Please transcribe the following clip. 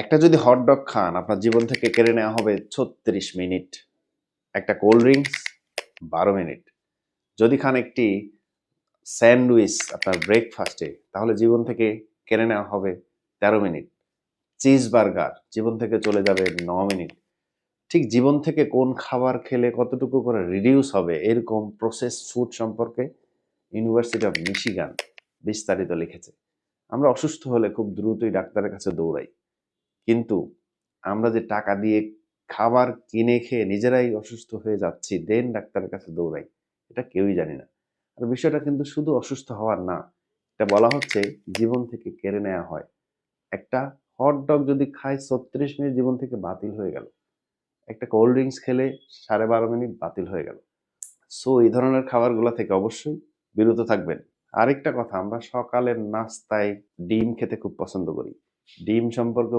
একটা যদি হটডগ খান, আপনার জীবন থেকে কেড়ে নেওয়া হবে ছত্রিশ মিনিট। একটা কোল্ড ড্রিঙ্কস বারো মিনিট। যদি খান একটি স্যান্ডউইচ আপনার ব্রেকফাস্টে তাহলে জীবন থেকে কেড়ে নেওয়া হবে তেরো মিনিট। চিজ বার্গার জীবন থেকে চলে যাবে ন মিনিট। ঠিক জীবন থেকে কোন খাবার খেলে কতটুকু করে রিডিউস হবে, এরকম প্রসেস ফুড সম্পর্কে ইউনিভার্সিটি অফ মিশিগান বিস্তারিত লিখেছে। আমরা অসুস্থ হলে খুব দ্রুতই ডাক্তারের কাছে দৌড়াই। কিন্তু আমরা যে টাকা দিয়ে খাবার কিনে খেয়ে নিজেরাই অসুস্থ হয়ে যাচ্ছি, দেন ডাক্তারের কাছে দৌড়াই, এটা কেউই জানি না। আর বিষয়টা কিন্তু শুধু অসুস্থ হওয়ার না, এটা বলা হচ্ছে জীবন থেকে কেড়ে নেওয়া হয়। একটা হট ডগ যদি খায় ছত্রিশ মিনিট জীবন থেকে বাতিল হয়ে গেল। একটা কোল্ড ড্রিঙ্কস খেলে সাড়ে বারো মিনিট বাতিল হয়ে গেল। সো এই ধরনের খাবারগুলো থেকে অবশ্যই বিরত থাকবেন। আরেকটা কথা, আমরা সকালের নাস্তায় ডিম খেতে খুব পছন্দ করি। ডিম সম্পর্কে